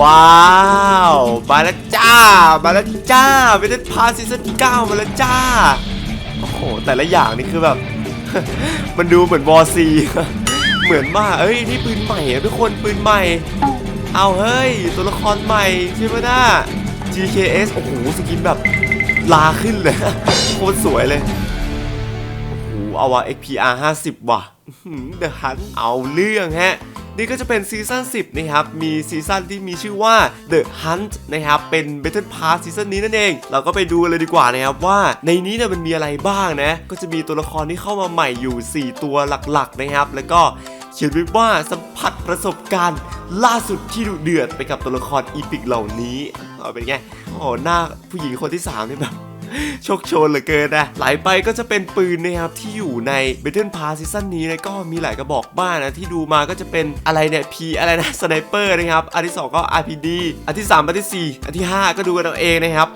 ว้าวมาแล้วจ้ามาแล้วจ้าเป็นพาซีซั่นเก้ามาแล้วจ้าโอ้โหแต่ละอย่างนี่คือแบบ มันดูเหมือนวอซีเหมือนมากเอ้ยนี่ปืนใหม่ทุกคนปืนใหม่ เอาเฮ้ยตัวละครใหม่ใช่ไหมน่า GKS โอ้โหสกินแบบลาขึ้นเลยโคตรสวยเลยโอ้โหเอาว่ะ XPR 50 ว่ะเดอะฮันเอาเรื่องฮะ นี่ก็จะเป็นซีซั่น10 นะครับ มีซีซั่นที่มีชื่อว่า The Hunt นะครับ เป็น Battle Pass ซีซั่นนี้นั่นเอง เราก็ไปดูเลยดีกว่านะครับว่าในนี้เนี่ยมันมีอะไรบ้างนะ ก็จะมีตัวละครที่เข้ามาใหม่อยู่ 4 ตัวหลักๆนะครับ แล้วก็เขียนไว้ว่าสัมผัสประสบการณ์ ล่าสุดที่ดุเดือดไปกับตัวละครอีพิกเหล่านี้ เอาเป็นไง โอ้หหน้าผู้หญิงคนที่สามนี่แบบ โชคโชนเหลือเกินนะไหลไปก็จะเป็นปืนนะครับ ที่อยู่ใน Battle Pass ซีซั่นนี้นะก็มีหลายกระบอกบ้างนะ ที่ดูมาก็จะเป็นอะไรเนี่ย P อะไรนะสไนเปอร์นะครับ อันที่ 2 ก็ RPD อันที่ 3 อันที่ 4 อันที่ 5 ก็ดูกันเอาเองนะครับ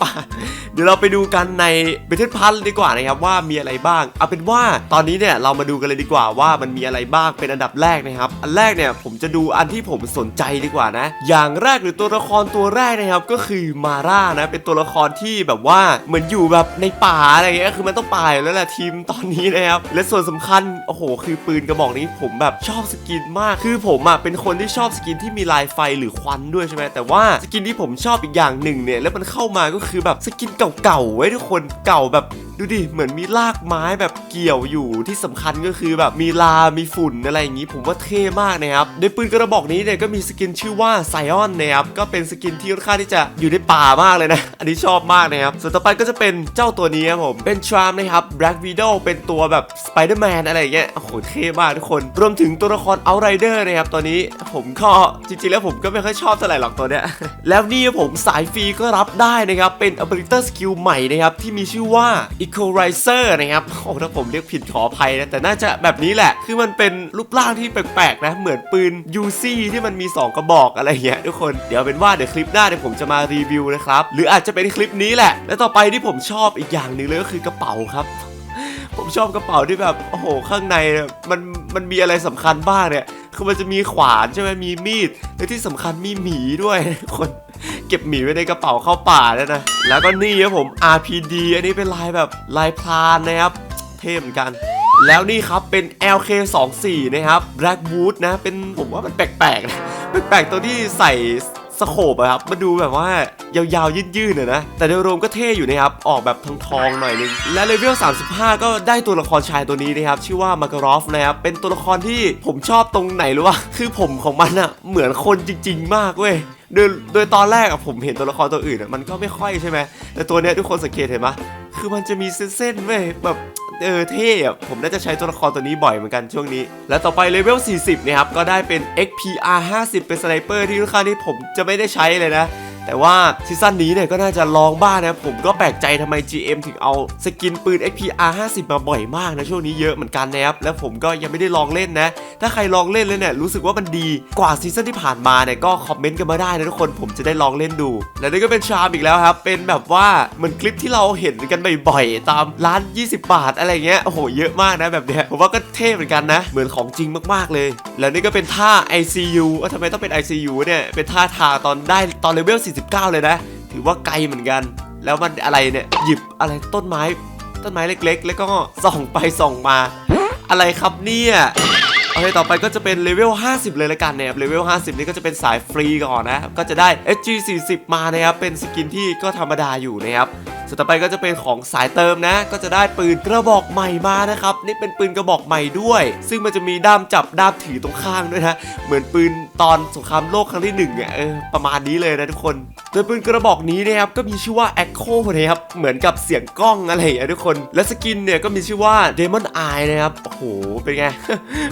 เดี๋ยวเราไปดูกันใน Battle Pass ดีกว่านะครับว่ามีอะไรบ้าง เอาเป็นว่าตอนนี้เนี่ยเรามาดูกันเลยดีกว่าว่ามันมีอะไรบ้างเป็นอันดับแรกนะครับ อันแรกเนี่ยผมจะดูอันที่ผมสนใจดีกว่านะ อย่างแรกหรือตัวละครตัวแรกนะครับก็คือมาร่านะเป็นตัวละครที่แบบว่าเหมือนอยู่แบบในป่าอะไรเงี้ยคือมันต้องป่ายแล้วแหละทีมตอนนี้นะครับและส่วนสำคัญโอ้โห คือปืนกระบอกนี้ผมแบบชอบสกินมากคือผมอะเป็นคนที่ชอบสกินที่มีลายไฟหรือควันด้วยใช่ไหมแต่ว่าสกินที่ผมชอบอีกอย่างหนึ่งเนี่ยแล้วมันเข้ามาก็คือแบบสกินเก่าๆไว้ทุกคนเก่าแบบ ดูดิ เหมือนมีรากไม้แบบเกี่ยวอยู่ที่สำคัญก็คือแบบมีลา มีฝุ่นอะไรอย่างนี้ผมว่าเท่มากนะครับในปืนกระบอกนี้เนี่ยก็มีสกินชื่อว่าไซออนนะครับก็เป็นสกินที่ค่อนข้างที่จะอยู่ในป่ามากเลยนะ อันนี้ชอบมากนะครับส่วนต่อไปก็จะเป็นเจ้าตัวนี้ครับผมเป็นทรามนะครับ Black Widow เป็นตัวแบบสไปเดอร์แมนอะไรอย่างเงี้ยโอ้โหเท่มากทุกคนรวมถึงตัวละคร Outrider นะครับตัวนี้ผมก็จริงๆแล้วผมก็ไม่ค่อยชอบเท่าไหร่หรอกตัวเนี้ยแล้วนี่ผมสายฟรีก็รับได้นะครับเป็น Ability Skill ใหม่นะครับที่มีชื่อว่า Equalizer นะครับ โอ้ถ้าผมเรียกผิดขออภัยนะ แต่น่าจะแบบนี้แหละ คือมันเป็นรูปร่างที่แปลกๆนะ เหมือนปืน UC ที่มันมี 2 กระบอกอะไรอย่างเงี้ยทุกคน เดี๋ยวเป็นว่าเดี๋ยวคลิปหน้าเดี๋ยวผมจะมารีวิวนะครับ หรืออาจจะเป็นคลิปนี้แหละ และต่อไปที่ผมชอบอีกอย่างหนึ่งเลยก็คือกระเป๋าครับ ผมชอบกระเป๋าที่แบบโอ้โหข้างในมันมันมีอะไรสำคัญบ้างเนี่ย คือมันจะมีขวานใช่ไหมมีมีดและที่สำคัญมีหมีด้วยคนเก็บหมีไว้ในกระเป๋าเข้าป่าแล้วนะแล้วก็นี่ครับผม RPD อันนี้เป็นลายแบบลายพรานนะครับ เท่เหมือนกันแล้วนี่ครับเป็น LK24 นะครับ Blackwood นะ เป็นผมว่ามันแปลกๆนะแปลกๆตัวที่ใส่ สโคปอะครับมาดูแบบว่ายาวๆยืดๆอะนะ แต่โดยรวมก็เท่อยู่นะครับ ออกแบบทองๆหน่อยนึง และเลเวล 35 ก็ได้ตัวละครชายตัวนี้นะครับ ชื่อว่ามาการอฟนะครับ เป็นตัวละครที่ผมชอบตรงไหนรู้ป่ะคือผมของมันอะเหมือนคนจริง ๆ มากเว้ยโดยโดยตอนแรกอะผมเห็นตัวละครตัวอื่นอะมันก็ไม่ค่อยใช่ไหมแต่ตัวเนี้ยทุกคนสังเกตเห็นปะคือมันจะมีเส้นๆเว้ยแบบ เออเท่อะผมน่าจะใช้ตัวละครตัวนี้บ่อยเหมือนกันช่วงนี้ และต่อไปเลเวล40นะครับก็ได้เป็น XPR 50 เป็นสไนเปอร์ที่ค่อนข้างที่ผมจะไม่ได้ใช้เลยนะ แต่ว่าซีซั่นนี้เนี่ยก็น่าจะลองบ้างนะผมก็แปลกใจทำไม GM ถึงเอาสกินปืน XPR 50 มาบ่อยมากนะช่วงนี้เยอะเหมือนกันนะครับแล้วผมก็ยังไม่ได้ลองเล่นนะ ถ้าใครลองเล่นแล้วเนี่ยรู้สึกว่ามันดีกว่าซีซั่นที่ผ่านมาเนี่ยก็คอมเมนต์กันมาได้นะทุกคนผมจะได้ลองเล่นดู และนี่ก็เป็นชามอีกแล้วครับเป็นแบบว่าเหมือนคลิปที่เราเห็นกันบ่อยๆตามร้าน 20 บาทอะไรเงี้ยโอ้โหเยอะมากนะแบบเนี้ยผมว่าก็เท่เหมือนกันนะ เหมือนของจริงมากๆเลย แล้วนี่ก็เป็นท่า ICU ว่าทำไมต้องเป็น ICU เนี่ย เป็นท่าทางตอนได้ตอนเลเวล 49 เลยนะ ถือว่าไกลเหมือนกัน แล้วมันอะไรเนี่ย หยิบอะไรต้นไม้ ต้นไม้เล็ก ๆ แล้วก็ส่องไปส่องมา อะไรครับเนี่ยโอเคต่อไปก็จะเป็นเลเวล 50 เลยละกันนะครับ เลเวล 50 นี่ก็จะเป็นสายฟรีก่อนนะ ก็จะได้ SG 40 มานะครับ เป็นสกินที่ก็ธรรมดาอยู่นะครับ ส่วนต่อไปก็จะเป็นของสายเติมนะ ก็จะได้ปืนกระบอกใหม่มานะครับ นี่เป็นปืนกระบอกใหม่ด้วย ซึ่งมันจะมีด้ามจับด้ามถือตรงข้างด้วยนะ เหมือนปืนตอนสงครามโลกครั้งที่หนึ่งอะเออประมาณนี้เลยนะทุกคนโดยปืนกระบอกนี้นะครับก็มีชื่อว่า Echo นะครับเหมือนกับเสียงกล้องอะไรอย่างนี้ทุกคน และสกินเนี่ยก็มีชื่อว่า Demon Eye นะครับโอ้โหเป็นไง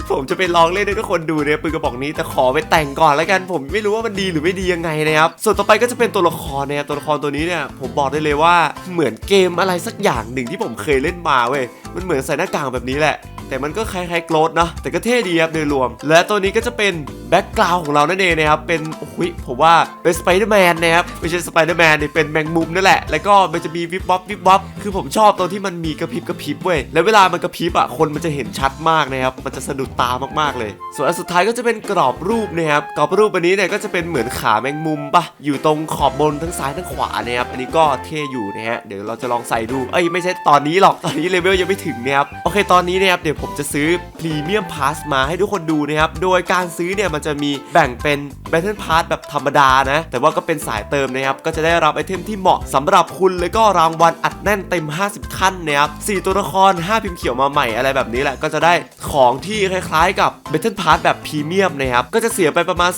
ผมจะไปลองเล่นให้ทุกคนดูเนี่ยปืนกระบอกนี้แต่ขอไปแต่งก่อนแล้วกัน ผมไม่รู้ว่ามันดีหรือไม่ดียังไงนะครับส่วนต่อไปก็จะเป็นตัวละครนะครับตัวละครตัวนี้เนี่ยผมบอกได้เลยว่าเหมือนเกมอะไรสักอย่างหนึ่งที่ผมเคยเล่นมาเว้ยมันเหมือนใส่หน้ากากแบบนี้แหละ แต่มันก็คล้ายๆโกลดนะแต่ก็เท่ดีครับโดยรวม และตัวนี้ก็จะเป็นแบ็กกราวของเรานั่นเองนะครับเป็นโอ้ยผมว่าเป็นสไปเดอร์แมนนะครับไม่ใช่สไปเดอร์แมนนี่เป็นแมงมุมนั่นแหละ แล้วก็มันจะมีวิบวับวิบวับคือผมชอบตรงที่มันมีกระพริบกระพริบเว้ยแล้วเวลามันกระพริบอะคนมันจะเห็นชัดมากนะครับมันจะสะดุดตามากๆเลย ส่วนอันสุดท้ายก็จะเป็นกรอบรูปนะครับกรอบรูปอันนี้เนี่ยก็จะเป็นเหมือนขาแมงมุมปะอยู่ตรงขอบบนทั้งซ้ายทั้งขวานะครับอันนี้ก็เท่อยู่นะฮะเดี๋ยวเราจะลองใส่ดูเอ้ยไม่ใช่ตอนนี้หรอกตอนนี้เลเวลยังไม่ถึงนะครับโอเคตอนนี้นะครับเดี๋ยวผมจะซื้อพรีเมียมพาสมาให้ทุกคนดูนะครับ โดยการซื้อเนี่ยมันจะมีแบ่งเป็น Battle Pass แบบธรรมดานะ แต่ว่าก็เป็นสายเติมนะครับ ก็จะได้รับไอเทมที่เหมาะสำหรับคุณ แล้วก็รางวัลอัดแน่นเต็ม 50 ขั้นนะครับ4ตัวละคร 5 พิมพ์เขียวมาใหม่อะไรแบบนี้แหละ ก็จะได้ของที่คล้ายๆ กับ Battle Pass แบบพรีเมียมนะครับ ก็จะเสียไปประมาณ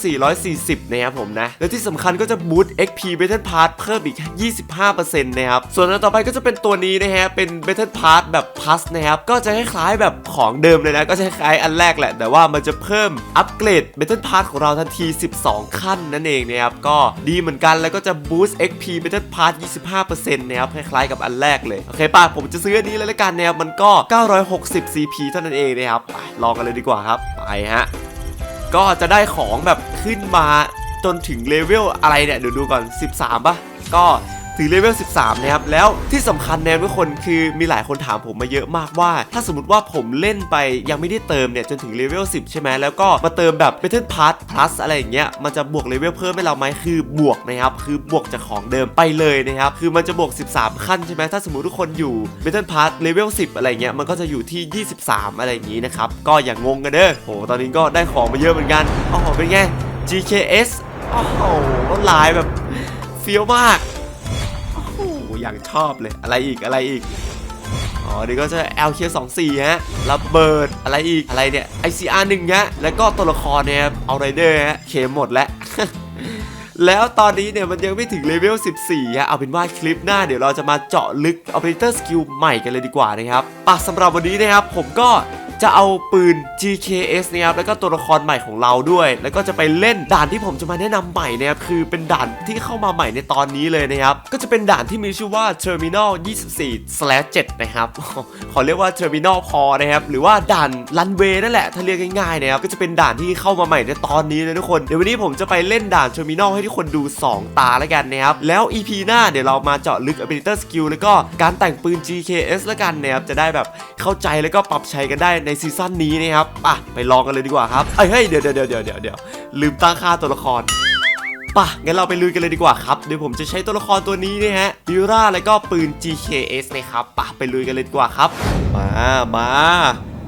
440นะครับผมนะ และที่สำคัญก็จะบูต XP Battle Pass เพิ่มอีก 25%นะครับ ส่วนอันต่อไปก็จะเป็นตัวนี้นะฮะ เป็น Battle Pass แบบ Plus นะครับ ก็จะคล้ายๆแบบของเดิมเลยนะ ก็จะคล้ายๆอันแรกแหละ แต่ว่ามันจะเพิ่มอัปเกรด Battle Pass ของเราทันที 12 ขั้นนั่นเองนะครับ ก็ดีเหมือนกันแล้วก็จะ boost XP Battle Pass 25%นะครับคล้ายๆกับอันแรกเลย โอเคป่ะผมจะซื้ออันนี้เลยละกันนะครับมันก็ 960 CP เท่านั้นเองนะครับไปลองกันเลยดีกว่าครับไปฮะก็จะได้ของแบบขึ้นมาจนถึงเลเวลอะไรเนี่ยเดี๋ยวดูก่อน 13ป่ะก็ ถึงเลเวล 13 นะครับ แล้วที่สำคัญเนี่ยทุกคนคือมีหลายคนถามผมมาเยอะมากว่า ถ้าสมมติว่าผมเล่นไปยังไม่ได้เติมเนี่ย จนถึงเลเวล 10 ใช่ไหมแล้วก็มาเติมแบบ Battle Pass Plus อะไรอย่างเงี้ยมันจะบวกเลเวลเพิ่มให้เราไหมคือบวกนะครับ คือบวกจากของเดิมไปเลยนะครับ คือมันจะบวก 13 ขั้นใช่ไหมถ้าสมมติทุกคนอยู่ Battle Pass เลเวล 10 อะไรเงี้ยมันก็จะอยู่ที่ 23 อะไรอย่างงี้นะครับก็อย่างงงกันเด้อโหตอนนี้ก็ได้ของมาเยอะเหมือนกันอ๋อเป็นไง GKS โอ้โหลายแบบเฟี้ยวมาก อย่างชอบเลยอะไรอีกอะไรอีกอ๋อนี่ก็จะ LK24 ฮะระเบิดอะไรอีกอะไรเนี่ย ICR 1 ฮะแล้วก็ตัวละครเนี่ยเอาไรเดอร์ฮะเคหมดแล้วแล้วตอนนี้เนี่ยมันยังไม่ถึงเลเวล 14ฮะเอาเป็นว่าคลิปหน้าเดี๋ยวเราจะมาเจาะลึก Operator Skill ใหม่กันเลยดีกว่านะครับปะสำหรับวันนี้นะครับผมก็ จะเอาปืน GKS นะครับแล้วก็ตัวละครใหม่ของเราด้วย แล้วก็จะไปเล่นด่านที่ผมจะมาแนะนำใหม่นะครับคือเป็นด่านที่เข้ามาใหม่ในตอนนี้เลยนะครับก็จะเป็นด่านที่มีชื่อว่า Terminal 24/7 นะครับขอเรียกว่า Terminal พอนะครับหรือว่าด่านรันเวย์นั่นแหละถ้าเรียกง่ายๆนะครับก็จะเป็นด่านที่เข้ามาใหม่ในตอนนี้นะทุกคนเดี๋ยววันนี้ผมจะไปเล่นด่าน Terminal ให้ทุกคนดู 2 ตาแล้วกันนะครับแล้ว EP หน้าเดี๋ยวเรามาเจาะลึก Ability Skill แล้วก็การแต่งปืน GKS แล้วกันนะครับจะได้แบบเข้าใจแล้วก็ปรับใช้กันได้ในซีซั่นนี้นะครับอะไปลองกันเลยดีกว่าครับเอ้ยเฮ้ยเดี๋ยวเดี๋ยวเดี๋ยวเดี๋ยวเดี๋ยวลืมตั้งค่าตัวละครป่ะงั้นเราไปลุยกันเลยดีกว่าครับ เดี๋ยวผมจะใช้ตัวละครตัวนี้นะฮะบิวราแล้วก็ปืน GKS นะครับป่ะไปลุยกันเลยดีกว่าครับ มามา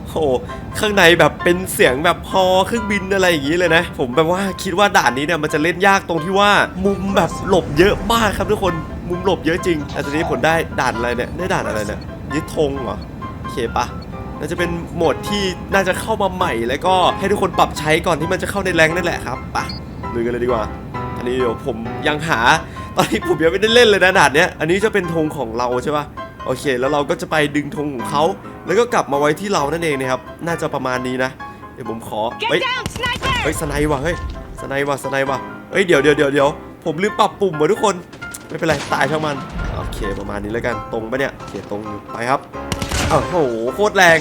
โอ้ข้างในแบบเป็นเสียงแบบฮอเครื่องบินอะไรอย่างนี้เลยนะ ผมแบบว่าคิดว่าด่านนี้เนี่ยมันจะเล่นยากตรงที่ว่ามุมแบบหลบเยอะมากครับทุกคนมุมหลบเยอะจริงแต่ตอนนี้ผมได้ด่านอะไรเนี่ยได้ด่านอะไรเนี่ยยึดธงเหรอโอเคปะ น่าจะเป็นโหมดที่น่าจะเข้ามาใหม่ แล้วก็ให้ทุกคนปรับใช้ก่อนที่มันจะเข้าในแรงนั่นแหละครับไปะลุยกันเลยดีกว่า อันนี้เดี๋ยวผมยังหา ตอนนี้ผมยังไม่ได้เล่นเลยนะด่านเนี้ย อันนี้จะเป็นธงของเราใช่ปะโอเค แล้วเราก็จะไปดึงธงของเขา แล้วก็กลับมาไว้ที่เรานั่นเองนะครับ น่าจะประมาณนี้นะ เดี๋ยวผมขอ Get เฮ้ย down, sniper! เฮ้ยสไนด์ว่ะ เฮ้ยสไนด์ว่ะสไนด์ว่ะ เฮ้ย เดี๋ยวเดี๋ยวเดี๋ยวเดี๋ยวผมลืมปรับปุ่มว่ะทุกคน ไม่เป็นไร ตายช่างมัน โอเค ประมาณนี้แล้วกัน ตรงปะเนี่ยโอเคตรงอยู่ไปครับ โอ้โหโคตรแรง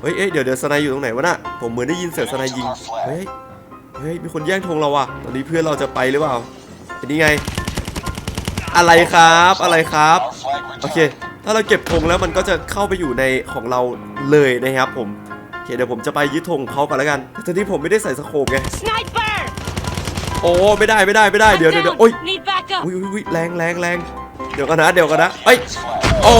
เฮ้ยเอ้ยเดี๋ยวเดี๋ยวสไนด์อยู่ตรงไหนวะน่ะผมเหมือนได้ยินเสียงสไนด์ยิงเฮ้ยเฮ้ยมีคนแย่งธงเราว่ะตอนนี้เพื่อนเราจะไปหรือเปล่าอันนี้ไง อะไรครับอะไรครับโอเค ถ้าเราเก็บธงแล้วมันก็จะเข้าไปอยู่ในของเราเลยนะครับผมโอเคเดี๋ยวผมจะไปยึดธงของเขาก่อนแล้วกันแต่ตอนนี้ผมไม่ได้ใส่สโคปไง Sniper! โอ้ไม่ได้ไม่ได้ไม่ได้ I'm เดี๋ยวเดี๋ยวเดี๋ยว down. โอ้ย Need backup. อุ้ยอุ้ยอุ้ยแรงแรงแรงเดี๋ยวกันนะเดี๋ยวกันนะเอ้ยโอ้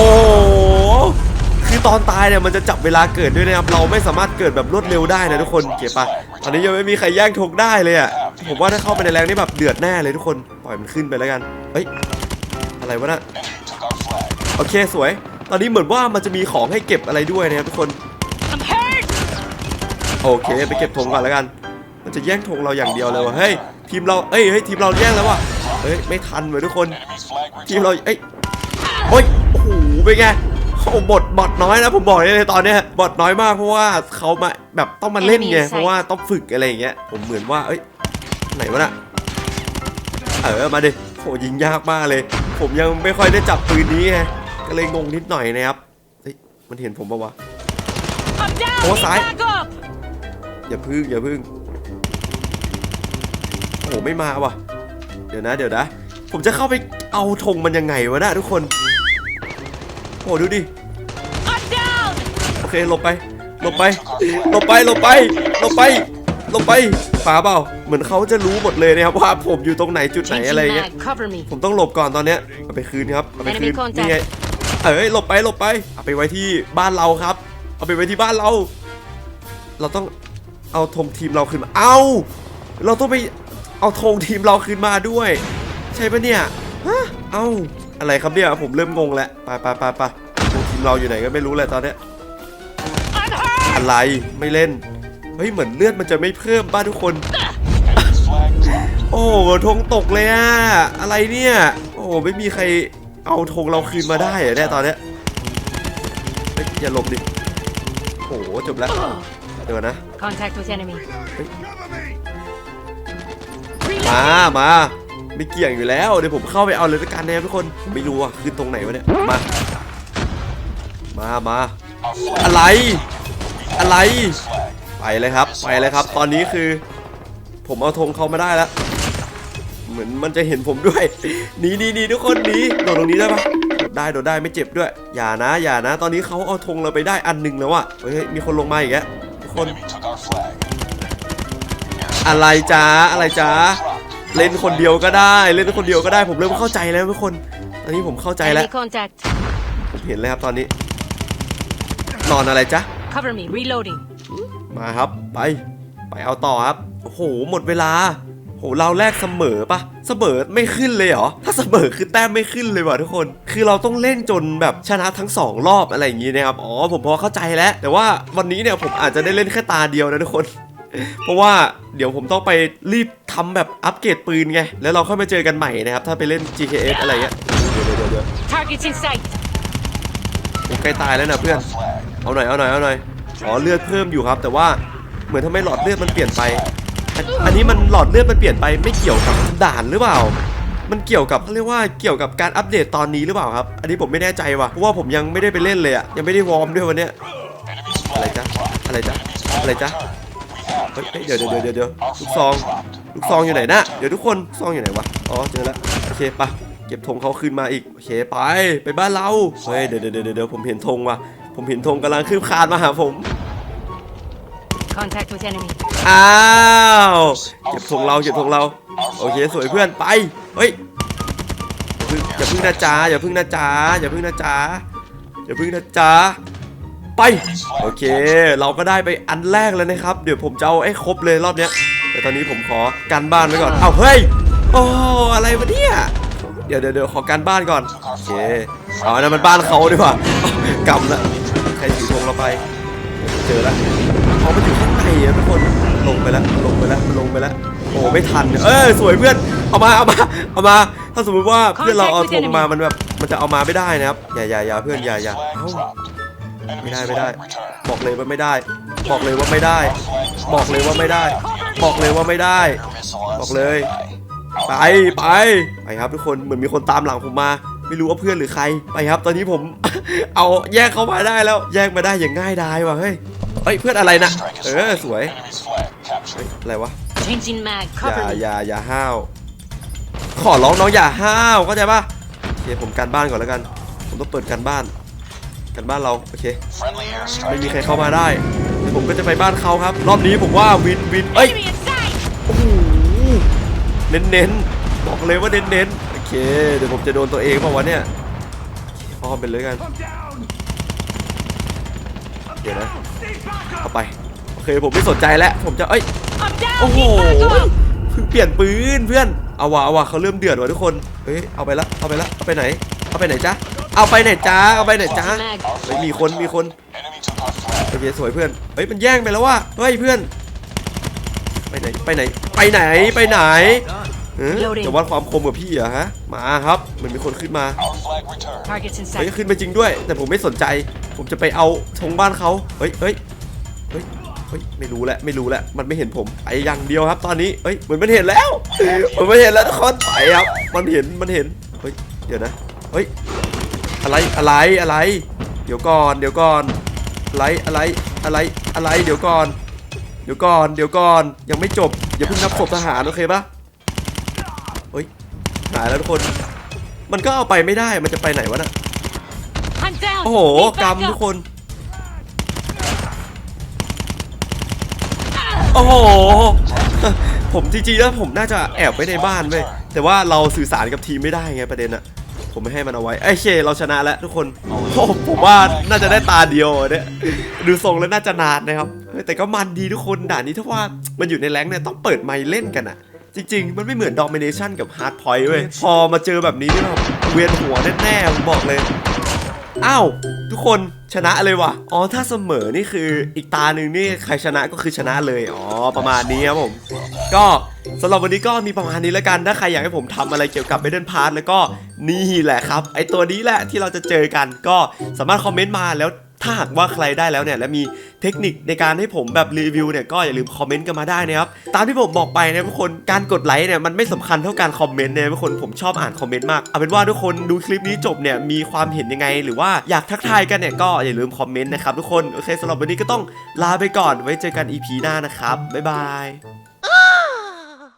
คือตอนตายเนี่ยมันจะจับเวลาเกิดด้วยนะครับเราไม่สามารถเกิดแบบรวดเร็วได้นะทุกคนเก็บปะตอนนี้ยังไม่มีใครแย่งธงได้เลยอะผมว่าถ้าเข้าไปในแรงนี่แบบเดือดแน่เลยทุกคนปล่อยมันขึ้นไปแล้วกันเฮ้ยอะไรวะน่ะโอเคสวย ตอนนี้เหมือนว่ามันจะมีของให้เก็บอะไรด้วยนะครับทุกคนโอเคไปเก็บธงก่อนแล้วกัน มันจะแย่งธงเราอย่างเดียวเลยว่ะเฮ้ยทีมเราเอ้ยเฮ้ยทีมเราแย่งแล้วว่ะเฮ้ยไม่ทันเว้ยทุกคน ทีมเราเอ้ยโอ้ยโอ้โหเป็นไงโอ้บท บทน้อยนะผมบอกเลยตอนเนี้ยบทน้อยมากเพราะว่าเขามาแบบต้องมาเล่นไง Enemy sight เพราะว่าต้องฝึกอะไรอย่างเงี้ยผมเหมือนว่าเอ้ยไหนวะน่ะเออมาดิโหยิงยากมากเลย ผมยังไม่ค่อยได้จับปืนนี้ไงก็เลยงงนิดหน่อยนะครับเฮ้ยมันเห็นผมปะวะ I'm down. Oh, Need side. back up. อย่าพึ่งอย่าพึ่งโอ้โหไม่มาว่ะ เดี๋ยวนะ เดี๋ยวนะ ผมจะเข้าไปเอาธงมันยังไงวะนะทุกคน โอ้โหดูดิ หลบไปหลบไปหลบไปหลบไปหลบไปหลบไปป่าเปล่าเหมือนเขาจะรู้หมดเลยนะครับว่าผมอยู่ตรงไหนจุดไหน Changing อะไรเงี้ย mag. Cover me. ผมต้องหลบก่อนตอนเนี้ยเอาไปคืนครับเอาไปคืน Enemy contact นี่ไงเอ้ยหลบไปหลบไปเอาไปไว้ที่บ้านเราครับ เอาไปไว้ที่บ้านเรา เราต้องเอาธงทีมเราขึ้นมาเอาเราต้องไปเอาธงทีมเราขึ้นมาด้วย ใช่ปะเนี่ยฮะเอาอะไรครับเนี่ยผมเริ่มงงแล้วไปไปไปไปธงทีมเราอยู่ไหนก็ไม่รู้แหละตอนเนี้ย I'm hurt. อะไรไม่เล่น เฮ้ยเหมือนเลือดมันจะไม่เพิ่มบ้านทุกคน โอ้โหธงตกเลยอะอะไรเนี่ย โอ้โหไม่มีใครเอาธงเราคืนมาได้เหรอเนี่ยตอนเนี้ยเฮ้ยอย่าหลบดิโอ้โหจบแล้วเดี๋ยวนะ Contact with enemy. มามาไม่เกี่ยงอยู่แล้วเดี๋ยวผมเข้าไปเอาเลยละกันนะครับทุกคนผมไม่รู้อะคือตรงไหนวะเนี่ยมามามาอะไร อะไร ไปเลยครับ ไปเลยครับ ตอนนี้คือ ผมเอาธงเขามาได้แล้ว เหมือนมันจะเห็นผมด้วย หนีหนีหนีทุกคนหนีโดดตรงนี้ได้ปะโดดได้โดดได้ไม่เจ็บด้วย อย่านะ อย่านะ ตอนนี้เขาเอาธงเราไปได้อันหนึ่งแล้วอะเฮ้ย มีคนลงมาอีกแล้วทุกคน Enemy took our flag. อะไรจ้า อะไรจ้า เล่นคนเดียวก็ได้ เล่นคนเดียวก็ได้ ผมเริ่มเข้าใจแล้วทุกคน ตอนนี้ผมเข้าใจแล้ว Enemy contact. ผมเห็นแล้วครับตอนนี้ นอนอะไรจ๊ะ Cover me. Reloading. มาครับ ไป ไปเอาต่อครับ โอ้โห หมดเวลา โห เราแรกเสมอปะเสมอไม่ขึ้นเลยเหรอ ถ้าเสมอคือแต้มไม่ขึ้นเลยว่ะทุกคน คือเราต้องเล่นจนแบบชนะทั้งสองรอบอะไรอย่างงี้นะครับ อ๋อ ผมพอเข้าใจแล้ว แต่ว่าวันนี้เนี่ยผมอาจจะได้เล่นแค่ตาเดียวนะทุกคน เพราะว่าเดี๋ยวผมต้องไปรีบทำแบบอัปเกรดปืนไง แล้วเราค่อยมาเจอกันใหม่นะครับ ถ้าไปเล่น GKS อะไรเงี้ยเดี๋ยวเดี๋ยวเดี๋ยวเดี๋ยว Targets in sight. ผมใกล้ตายแล้วนะเพื่อน เอาหน่อยเอาหน่อยเอาหน่อยอ๋อเลือดเพิ่มอยู่ครับ แต่ว่าเหมือนทำไมหลอดเลือดมันเปลี่ยนไปอันอันนี้มันหลอดเลือดมันเปลี่ยนไปไม่เกี่ยวกับด่านหรือเปล่า มันเกี่ยวกับเขาเรียกว่าเกี่ยวกับการอัปเดตตอนนี้หรือเปล่าครับ อันนี้ผมไม่แน่ใจว่ะ เพราะว่าผมยังไม่ได้ไปเล่นเลยอะยังไม่ได้วอร์มด้วยวันเนี้ย อะไรจ๊ะ อะไรจ๊ะ อะไรจ๊ะ เฮ้ยเดี๋ยวเดี๋ยวเดี๋ยวเดี๋ยวลูกซอง ลูกซองอยู่ไหนนะเดี๋ยวทุกคนซองอยู่ไหนวะ อ๋อเจอแล้ว โอเคปะ เก็บธงเขาขึ้นมาอีกโอเคไปไปบ้านเราเฮ้ยเดี๋ยวเดี๋ยวเดี๋ยวเดี๋ยวผมเห็นธงว่ะผมเห็นธงกำลังคืบคลานมาหาผม Contact with enemy. อ้าวเก็บธงเราเก็บธงเราโอเคสวยเพื่อนไปเฮ้ยอย่าพึ่งอย่าพึ่งนะจ๊ะอย่าพึ่งนะจ๊ะอย่าพึ่งนะจ๊ะอย่าพึ่งนะจ๊ะไปโอเค เราก็ได้ไปอันแรกแล้วนะครับ เดี๋ยวผมจะเอาให้ครบเลยรอบเนี้ยแต่ตอนนี้ผมขอกันบ้านไว้ก่อนเอาเฮ้ยโอ้อะไรวะเนี่ย เดี๋ยวเดี๋ยวเดี๋ยวขอกันบ้านก่อนโอเคเอาอันนั้นมันบ้านเขาดีกว่ากำละใครถือธงเราไป เจอแล้วเอามันอยู่ข้างในอะทุกคนลงไปแล้วลงไปแล้วลงไปแล้วโอ้ไม่ทันเออสวยเพื่อนเอามาเอามาเอามา ถ้าสมมติว่าเพื่อนเราเอาธงมามันแบบมันจะเอามาไม่ได้นะครับอย่าอย่าอย่าเพื่อนอย่าอย่า Flag เอ้า dropped. ไม่ Enemy's ได้ไม่ได้ flag returned. บอกเลยว่าไม่ได้ บอกเลยว่าไม่ได้ Flag บอก dropped. เลยว่าไม่ได้ บอกเลยว่าไม่ได้ Missile on บอกเลย standby. ไปไปไปครับทุกคนเหมือนมีคนตามหลังผมมา ไม่รู้ว่าเพื่อนหรือใครไปครับ ตอนนี้ผม เอาแยกเขามาได้แล้ว แยกมาได้อย่างง่ายดายว่ะเฮ้ยเฮ้ยเพื่อนอะไรนะ Strike is เออ ready. สวย Enemy's flag captured. อะไรวะ Changing mag. อย่า Cover me. อย่าอย่าห้าวขอร้องน้องอย่าห้าวเข้าใจปะโอเคผมการบ้านก่อนแล้วกัน ผมต้องเปิดการบ้านการบ้านเราโอเค Friendly ไม่ airstrike. มีใครเข้ามาได้เดี๋ยวผมก็จะไปบ้านเขาครับ รอบนี้ผมว่าวินวินเอ้ย เน้นเน้นๆ บอกเลยว่าเน้นเน้นๆ โอเค เดี๋ยวผมจะโดนตัวเองเปล่าวะเนี่ยอ้อมไปเลยกันเดี๋ยวนะเอาไป โอเคผมไม่สนใจแล้ว ผมจะ เอ้ย โอ้โหเพิ่งเปลี่ยนปืนเพื่อน เอาวะเอาวะเขาเริ่มเดือดว่ะทุกคน เฮ้ย เอาไปละ เอาไปละ เอาไปไหน เอาไปไหนจ๊ะเอาไปไหนจ๊ะเอาไปไหนจ๊ะ Mag. เฮ้ยมีคน มีคน Enemy took our flag. โอเคสวยเพื่อน เฮ้ย มันแย่งไปแล้วว่ะเฮ้ยเพื่อน ไปไหนไปไหนไปไหนไปไหนเออ Loading จะวัดความคมกับพี่เหรอฮะมาครับเหมันมีคนขึ้นมา Our flag returned. Targets in เฮ้ย sight. ขึ้นไปจริงด้วย แต่ผมไม่สนใจ ผมจะไปเอาธงบ้านเขาเฮ้ยเฮ้ยเฮ้ยเฮ้ยไม่รู้แหละไม่รู้แหละมันไม่เห็นผมไปอย่างเดียวครับ ตอนนี้เฮ้ยเหมือนมันเห็นแล้วเหมือนมันเห็นแล้วทุกคนไปครับ มันเห็นมันเห็นเฮ้ยเดี๋ยวนะเฮ้ยอะไรอะไรอะไร เดี๋ยวก่อนเดี๋ยวก่อนอะไรอะไรอะไรอะไรเดี๋ยวก่อน เดี๋ยวก่อน เดี๋ยวก่อน ยังไม่จบ อย่าเพิ่งนับศพทหารโอเคปะเฮ้ย หายแล้วทุกคน มันก็เอาไปไม่ได้ มันจะไปไหนวะน่ะ โอ้โหกรรมทุกคน โอ้โห ผมจริงๆแล้วผมน่าจะแอบไว้ในบ้านเว้แต่ว่าเราสื่อสารกับทีมไม่ได้ไงประเด็นอะผมไม่ให้มันเอาไว้ไอ้เคเราชนะแล้วทุกคนโอ้ผมว่าน่าจะได้ตาเดียวเนี่ยดูทรงแล้วน่าจะนานนะครับ แต่ก็มันดีทุกคนด่านนี้ถ้าว่ามันอยู่ในแรงค์เนี่ยต้องเปิดไมค์เล่นกันอะจริงๆ มันไม่เหมือน Domination กับ Hard Point เว้ย พอมาเจอแบบนี้นี่แบบเวียนหัวแน่ๆผมบอกเลย อ้าว ทุกคนชนะเลยว่ะ อ๋อ ถ้าเสมอนี่คืออีกตาหนึ่งนี่ใครชนะก็คือชนะเลย อ๋อ ประมาณนี้ครับผม ก็สำหรับวันนี้ก็มีประมาณนี้แล้วกัน ถ้าใครอยากให้ผมทำอะไรเกี่ยวกับ m ม d ด n พาร์ทแล้วก็นี่แหละครับ ไอตัวนี้แหละที่เราจะเจอกันก็สามารถคอมเมนต์มาแล้ว ถ้าหากว่าใครได้แล้วเนี่ยและมีเทคนิคในการให้ผมแบบรีวิวเนี่ยก็อย่าลืมคอมเมนต์กันมาได้นะครับตามที่ผมบอกไปนะทุกคนการกดไลค์เนี่ยมันไม่สำคัญเท่าการคอมเมนต์นะทุกคนผมชอบอ่านคอมเมนต์มากเอาเป็นว่าทุกคนดูคลิปนี้จบเนี่ยมีความเห็นยังไง หรือว่าอยากทักทายกันเนี่ยก็อย่าลืมคอมเมนต์นะครับทุกคนโอเคสำหรับวันนี้ก็ต้องลาไปก่อนไว้เจอกัน EP หน้านะครับบ๊ายบาย